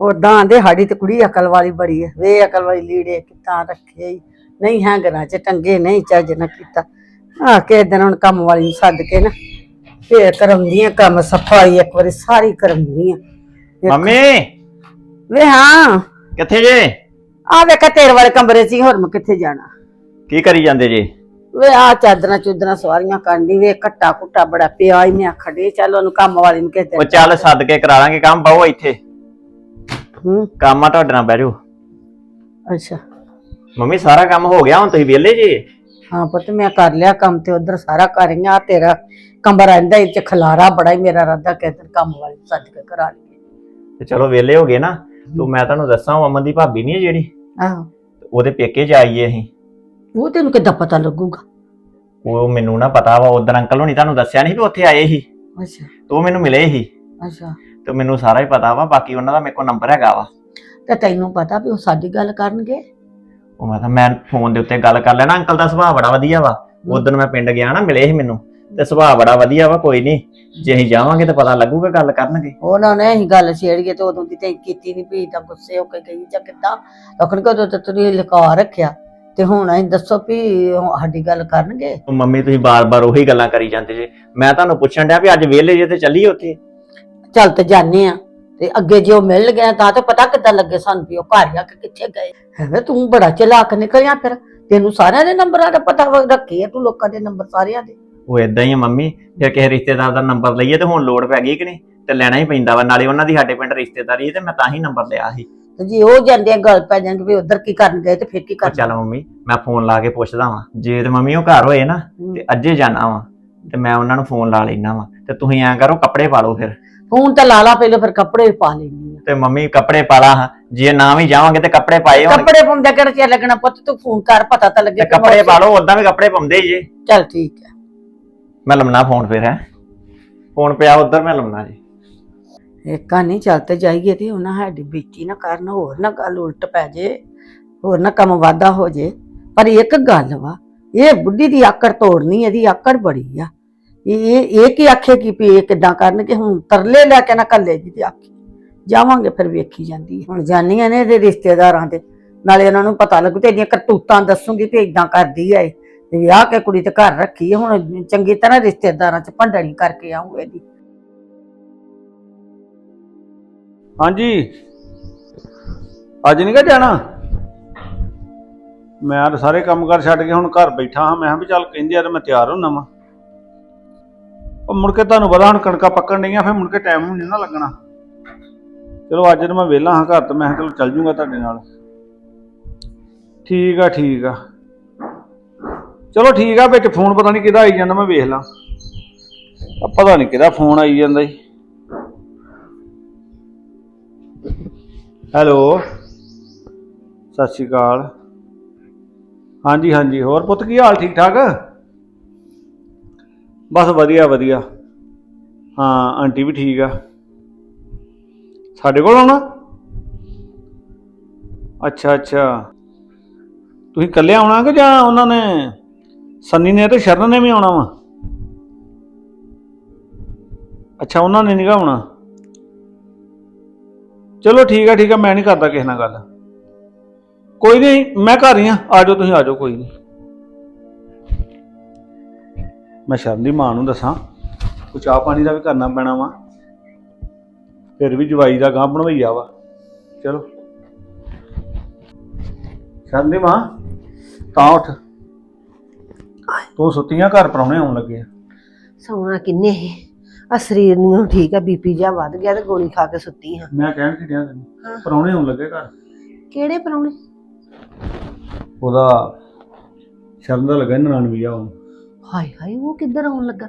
ਉਦਾਂ ਆਂਦੇ ਸਾਡੀ ਤੇ ਕੁੜੀ ਅਕਲ ਵਾਲੀ ਬੜੀ ਹੈ ਵੇ ਅਕਲ ਵਾਲੀ ਲੀੜੇ ਕਿੱਦਾਂ ਰੱਖੇ ਈ। ਨਹੀਂ ਹੈਂਗਰਾਂ ਚ ਟੰਗੇ ਨਹੀਂ ਚੱਜ ਨਾ ਕੀਤਾ। ਆ ਕੇ ਦਿਨ ਹੁਣ ਕੰਮ ਵਾਲੀ ਨੂੰ ਸੱਦ ਕੇ ਨਾ ਫੇਰ ਕਰਮਦੀਆਂ ਕੰਮ ਸਫ਼ਾਈ ਇੱਕ ਵਾਰੀ ਸਾਰੀ ਕਰਮਦੀਆਂ ਮੰਮੀ! ਵੇ ਹਾਂ। ਕਿੱਥੇ ਜੇ? ਆ ਵੇਖ ਤੇਰੇ ਵਾਲੇ ਕਮਰੇ ਚ ਹੀ ਹੋਰ ਮੈਂ ਕਿੱਥੇ ਜਾਣਾ? ਕੀ ਕਰੀ ਜਾਂਦੇ ਜੇ? ਵੇ ਆ ਚਾਦਰਾਂ ਚੁਦਰਾਂ ਸਵਾਰੀਆਂ ਕਰਨੀ ਵੇ ਘੱਟਾ ਘੁੱਟਾ ਬੜਾ ਪਿਆ ਹੀ ਮੈਂ ਖੜੇ ਚੱਲ ਉਹਨੂੰ ਕੰਮ ਵਾਲੀ ਨੂੰ ਕਿਤੇ ਉਹ ਚੱਲ ਸੱਦ ਕੇ ਕਰਾ ਲਾਂਗੇ ਕੰਮ ਬਹੁ ਇੱਥੇ। ਹੂੰ। ਕੰਮ ਆ ਤੁਹਾਡੇ ਨਾਲ ਬਹਿ ਜਾਓ। ਅੱਛਾ। ਮੰਮੀ ਸਾਰਾ ਕੰਮ ਹੋ ਗਿਆ ਹੁਣ ਤੁਸੀਂ ਵਿਹਲੇ ਜੇ? ਹਾਂ ਪੁੱਤ ਮੈਂ ਕਰ ਲਿਆ ਕੰਮ ਤੇ ਉਧਰ ਸਾਰਾ ਕਰ ਰਹੀ ਆ ਤੇਰਾ ਕਮਰਾ ਇਹਦਾ ਇਹ ਚ ਖਲਾਰਾ ਬੜਾ ਹੀ ਮੇਰਾ ਰੱਦਾ ਕਿਤੇ ਕੰਮ ਵਾਲੀ ਸੱਜ ਕੇ ਕਰਾ ਲਈਏ ਤੇ ਚਲੋ ਵਿਹਲੇ ਹੋ ਗਏ ਨਾ ਤੂੰ ਮੈਂ ਤੁਹਾਨੂੰ ਦੱਸਾਂ ਉਹ ਅਮਨ ਦੀ ਭਾਬੀ ਨਹੀਂ ਹੈ ਜਿਹੜੀ? ਆਹੋ। ਉਹਦੇ ਪੇਕੇ ਜਾਈਏ ਅਸੀਂ। ਉਹ ਤੈਨੂੰ ਕਿੱਦਾਂ ਪਤਾ ਲੱਗੂਗਾ? ਉਹ ਮੈਨੂੰ ਨਾ ਪਤਾ ਵਾ ਉਧਰ ਅੰਕਲ ਹੋਣੀ ਤੁਹਾਨੂੰ ਦੱਸਿਆ ਨਹੀਂ ਵੀ ਉੱਥੇ ਆਏ ਸੀ? ਅੱਛਾ। ਤੇ ਮੈਨੂੰ ਮਿਲੇ ਸੀ। ਅੱਛਾ। ਤੇ ਮੈਨੂੰ ਸਾਰਾ ਹੀ ਪਤਾ ਵਾ ਬਾਕੀ ਉਹਨਾਂ ਦਾ ਮੇਰੇ ਕੋਲ ਨੰਬਰ ਹੈਗਾ ਵਾ। ਤੇ ਤੈਨੂੰ ਪਤਾ ਵੀ ਉਹ ਸਾਡੀ ਗੱਲ ਕਰਨਗੇ? ਉਹ ਮੈਂ ਤਾਂ ਮੈਂ ਫੋਨ ਦੇ ਉੱਤੇ ਗੱਲ ਕਰ ਲੈਣਾ ਅੰਕਲ ਦਾ ਸੁਭਾਅ ਬੜਾ ਵਧੀਆ ਵਾ। ਉਦੋਂ ਮੈਂ ਪਿੰਡ ਗਿਆ ਨਾ ਮਿਲੇ ਸੀ ਮੈਨੂੰ। ਤੇ ਸੁਭਾਅ ਬੜਾ ਵਧੀਆ ਵਾ ਕੋਈ ਨਹੀਂ। ਜੇ ਅਸੀਂ ਜਾਵਾਂਗੇ ਤਾਂ ਪਤਾ ਲੱਗੂਗਾ ਗੱਲ ਕਰਨਗੇ। ਉਹਨਾਂ ਨੇ ਅਸੀਂ ਗੱਲ ਛੇੜੀਏ ਤੇ ਉਦੋਂ ਦੀ ਤੇ ਕੀਤੀ ਨਹੀਂ ਵੀ ਤਾਂ ਗੁੱਸੇ ਹੋ ਕੇ ਗਈ ਜਾਂ ਕਿੱਦਾਂ। ਤਖਣ ਕੋ ਤੇ ਤੁਸੀਂ ਲੁਕਾ ਰੱਖਿਆ। ਤੇ ਹੁਣ ਅਸੀਂ ਦੱਸੋ ਵੀ ਉਹ ਸਾਡੀ ਗੱਲ ਕਰਨਗੇ? ਮੰਮੀ ਤੁਸੀਂ ਬਾਰ-ਬਾਰ ਉਹੀ ਗੱਲਾਂ ਕਰੀ ਜਾਂਦੇ ਜੇ। ਮੈਂ ਤੁਹਾਨੂੰ ਪੁੱਛਣ ਡਿਆ ਵੀ ਅੱਜ ਵਿਹਲੇ ਜੇ ਤੇ ਚੱਲੀਏ ਉੱਥੇ? ਚੱਲ ਤੇ ਜਾਣੇ ਆ। ਤੇ ਅੱਗੇ ਜੇ ਉਹ ਮਿਲ ਗਏ ਤਾਂ ਤੇ ਪਤਾ ਕਿੱਦਾਂ ਲੱਗੇ ਸਾਨੂੰ ਵੀ ਉਹ ਘਰ ਆ ਕੇ ਕਿੱਥੇ ਗਏ। ਹੈਵੇਂ ਤੂੰ ਬੜਾ ਚਲਾਕ ਨਿਕਲਿਆ ਫਿਰ। ਤੈਨੂੰ ਸਾਰਿਆਂ ਦੇ ਨੰਬਰਾਂ ਦਾ ਪਤਾ ਵਾ- ਰੱਖੇ ਆ ਤੂੰ ਲੋਕਾਂ ਦੇ ਨੰਬਰ ਸਾਰਿਆਂ ਦੇ। ਉਹ ਇਦਾਂ ਹੀ ਆ ਮੰਮੀ ਜੇ ਕਿਸੇ ਰਿਸ਼ਤੇਦਾਰ ਦਾ ਨੰਬਰ ਲਈਏ ਤੇ ਹੁਣ ਲੋੜ ਪੈ ਗਈ ਕਿ ਨਹੀਂ? ਤੇ ਲੈਣਾ ਹੀ ਪੈਂਦਾ ਵਾ ਨਾਲੇ ਉਹਨਾਂ ਦੀ ਸਾਡੇ ਪਿੰਡ ਰਿਸ਼ਤੇਦਾਰੀ ਹੈ ਤੇ ਮੈਂ ਤਾਂ ਹੀ ਨੰਬਰ ਲਿਆ ਸੀ। ਤੇ ਜੇ ਉਹ ਜਾਂਦੇ ਆ ਗੱਲ ਪੈ ਜਾਣਗੇ ਵੀ ਉਧਰ ਕੀ ਕਰਨ ਗਏ ਤੇ ਫਿਰ ਕੀ ਕਰਨ ਚੱਲ ਮੰਮੀ ਮੈਂ ਫੋਨ ਲਾ ਕੇ ਪੁੱਛਦਾ ਵਾਂ। ਜੇ ਤੇ ਮੰਮੀ ਉਹ ਘਰ ਹੋਏ ਨਾ ਤੇ ਅੱਜੇ ਜਾਣਾ ਵਾਂ ਤੇ ਮੈਂ ਉਹਨਾਂ ਨੂੰ ਫੋਨ ਲਾ ਲੈਣਾ ਵਾਂ। ਤੇ ਤੁਸੀਂ ਐਂ ਕਰੋ ਕੱਪੜੇ ਪਾ ਲਓ ਫਿਰ। ਫੋਨ ਤਾਂ ਲਾ ਲਾ ਪਹਿਲੇ ਫਿਰ ਕੱਪੜੇ ਪਾ ਲੈਣੀ ਆ। ਤੇ ਮੰਮੀ ਕੱਪੜੇ ਪਾ ਲਾ ਹਾਂ। ਜੇ ਨਾ ਵੀ ਜਾਵਾਂਗੇ ਤੇ ਕੱਪੜੇ ਪਾਏ ਹੋਣ। ਕੱਪੜੇ ਪਾਉਂਦਾ ਕਿਹੜਾ ਚਿਰ ਲੱਗਣਾ ਪੁੱਤ? ਤੂੰ ਫੋਨ ਕਰ ਪਤਾ ਤਾਂ ਲੱਗੇ ਤੇ ਕੱਪੜੇ ਪਾ ਲਓ ਉਦਾਂ ਵੀ ਕੱਪੜੇ ਪਾਉਂਦੇ ਹੀ ਜੇ। ਚੱਲ ਠੀਕ ਹੈ ਮੈਂ ਲਮਣਾ ਫੋਨ ਫਿਰ ਹੈ। ਫੋਨ ਪਿਆ ਉਧਰ ਮੈਂ ਲਮਣਾ ਜੀ। ਏਕਾ ਨਹੀਂ ਚੱਲ ਤੇ ਜਾਈਏ ਤੇ ਉਹਨਾਂ ਸਾਡੀ ਬੇਟੀ ਨਾ ਕਰਨ ਹੋਰ ਨਾ ਗੱਲ ਉਲਟ ਪੈ ਜੇ ਹੋਰ ਨਾ ਕੰਮ ਵਾਧਾ ਹੋ ਜੇ। ਪਰ ਇੱਕ ਗੱਲ ਵਾ ਇਹ ਬੁੱਢੀ ਦੀ ਆਕੜ ਤੋੜਨੀ ਇਹਦੀ ਆਕੜ ਬੜੀ ਆ। ਇਹ ਇਹ ਕੀ ਆਖੇ ਕੀ ਵੀ ਇਹ ਕਿਦਾਂ ਕਰਨਗੇ? ਹੁਣ ਤਰਲੇ ਲੈ ਕੇ ਨਾ ਕੱਲੇ ਜੀ ਤੇ ਆਖੀ। ਜਾਵਾਂਗੇ ਫਿਰ ਵੇਖੀ ਜਾਂਦੀ ਹੈ। ਹੁਣ ਜਾਨੀਆਂ ਨੇ ਇਹਦੇ ਰਿਸ਼ਤੇਦਾਰਾਂ ਦੇ। ਨਾਲੇ ਉਹਨਾਂ ਨੂੰ ਪਤਾ ਲੱਗੂ ਤੇ ਇਹਦੀਆਂ ਕਰਤੂਤਾਂ ਦੱਸੂਗੀ ਤੇ ਇਦਾਂ ਕਰਦੀ ਆ ਤੇ ਵਿਆਹ ਕੇ ਕੁੜੀ ਤੇ ਘਰ ਰੱਖੀ ਹੈ ਹੁਣ ਚੰਗੀ ਤਰ੍ਹਾਂ ਰਿਸ਼ਤੇਦਾਰਾਂ ਚ ਭੰਡਣੀ ਕਰਕੇ ਆਊ ਇਹਦੀ। ਹਾਂਜੀ। ਅੱਜ ਨਹੀਂ ਗਾ ਜਾਣਾ? ਮੈਂ ਤਾਂ ਸਾਰੇ ਕੰਮ ਕਰ ਛੱਡ ਕੇ ਹੁਣ ਘਰ ਬੈਠਾ ਹਾਂ। ਮੈਂ ਕਿਹਾ ਵੀ ਚੱਲ ਕਹਿੰਦੇ ਆ ਤੇ ਮੈਂ ਤਿਆਰ ਹੁੰਨਾ ਵਾਂ। ਉਹ ਮੁੜ ਕੇ ਤੁਹਾਨੂੰ ਪਤਾ ਹੁਣ ਕਣਕਾਂ ਪੱਕਣ ਡਈਆਂ, ਫਿਰ ਮੁੜ ਕੇ ਟਾਈਮ ਨਹੀਂ ਨਾ ਲੱਗਣਾ। ਚਲੋ ਅੱਜ ਤਾਂ ਮੈਂ ਵਿਹਲਾ ਹਾਂ ਘਰ ਤੇ, ਮੈਂ ਕਿਹਾ ਚਲੋ ਚੱਲ ਜੂੰਗਾ ਤੁਹਾਡੇ ਨਾਲ। ਠੀਕ ਆ ਠੀਕ ਆ। ਚਲੋ ਠੀਕ ਆ, ਵਿੱਚ ਫੋਨ ਪਤਾ ਨਹੀਂ ਕਿਹਦਾ ਆਈ ਜਾਂਦਾ, ਮੈਂ ਵੇਖ ਲਾਂ। ਆ ਪਤਾ ਨਹੀਂ ਕਿਹਦਾ ਫੋਨ ਆਈ ਜਾਂਦਾ ਜੀ। ਹੈਲੋ, ਸਤਿ ਸ਼੍ਰੀ ਅਕਾਲ। ਹਾਂਜੀ ਹਾਂਜੀ, ਹੋਰ ਪੁੱਤ, ਕੀ ਹਾਲ ਠੀਕ ਠਾਕ ਬਸ ਵਧੀਆ ਵਧੀਆ। ਹਾਂ, ਆਂਟੀ ਵੀ ਠੀਕ ਆ। ਸਾਡੇ ਕੋਲ ਆਉਣਾ ਅੱਛਾ ਅੱਛਾ। ਤੁਸੀਂ ਇਕੱਲੇ ਆਉਣਾ ਕਿ ਜਾਂ ਉਹਨਾਂ ਨੇ, ਸੰਨੀ ਨੇ ਤੇ ਸ਼ਰਨ ਨੇ ਵੀ ਆਉਣਾ ਵਾ? ਅੱਛਾ, ਉਹਨਾਂ ਨੇ ਨਹੀਂ ਆਉਣਾ। ਚਲੋ ਠੀਕ ਆ ਠੀਕ ਆ, ਮੈਂ ਨਹੀਂ ਕਰਦਾ ਕਿਸੇ ਨਾਲ ਗੱਲ। ਕੋਈ ਨਹੀਂ ਮੈਂ ਘਰ ਹੀ ਆ। ਆ ਜਾਓ ਤੁਸੀਂ, ਆ ਜਾਓ, ਕੋਈ ਨਹੀਂ ਮੈਂ ਸ਼ਰਨ ਦੀ ਮਾਂ ਨੂੰ ਦੱਸਾਂ ਕੁਛ ਚਾਹ ਪਾਣੀ ਦਾ ਵੀ ਕਰਨਾ ਪੈਣਾ ਵਾ। ਫਿਰ ਵੀ ਜਵਾਈ ਦਾ ਗਾਂ ਬਣਵਈਆ ਵਾ। ਚਲੋ। ਸ਼ਰਨ ਦੀ ਮਾਂ ਤਾਂ ਉੱਠ। ਤੂੰ ਸੁੱਤੀਆਂ ਘਰ ਪਰਾਉਣੇ ਆਉਣ ਲੱਗੇ ਆ। ਸੌਣਾ ਕਿੰਨੇ ਹੈ ਆ ਸਰੀਰ ਨੂੰ ਠੀਕ ਆ ਬੀਪੀ ਜਾ ਵੱਧ ਗਿਆ ਤੇ ਗੋਲੀ ਖਾ ਕੇ ਸੁੱਤੀ ਹਾਂ। ਮੈਂ ਕਹਿਣ ਕਿ ਡਿਆ। ਤੈਨੂੰ? ਪਰਾਉਣੇ ਆਉਣ ਲੱਗੇ ਘਰ। ਕਿਹੜੇ ਪਰੌਣੇ? ਉਹਦਾ ਸ਼ਰਨ ਦਾ ਲੱਗਾ ਨਨਾਣ ਵੀ ਆ ਉਹ ਹਾਏ ਹਾਏ ਉਹ ਕਿੱਧਰ ਆਉਣ ਲੱਗਾ?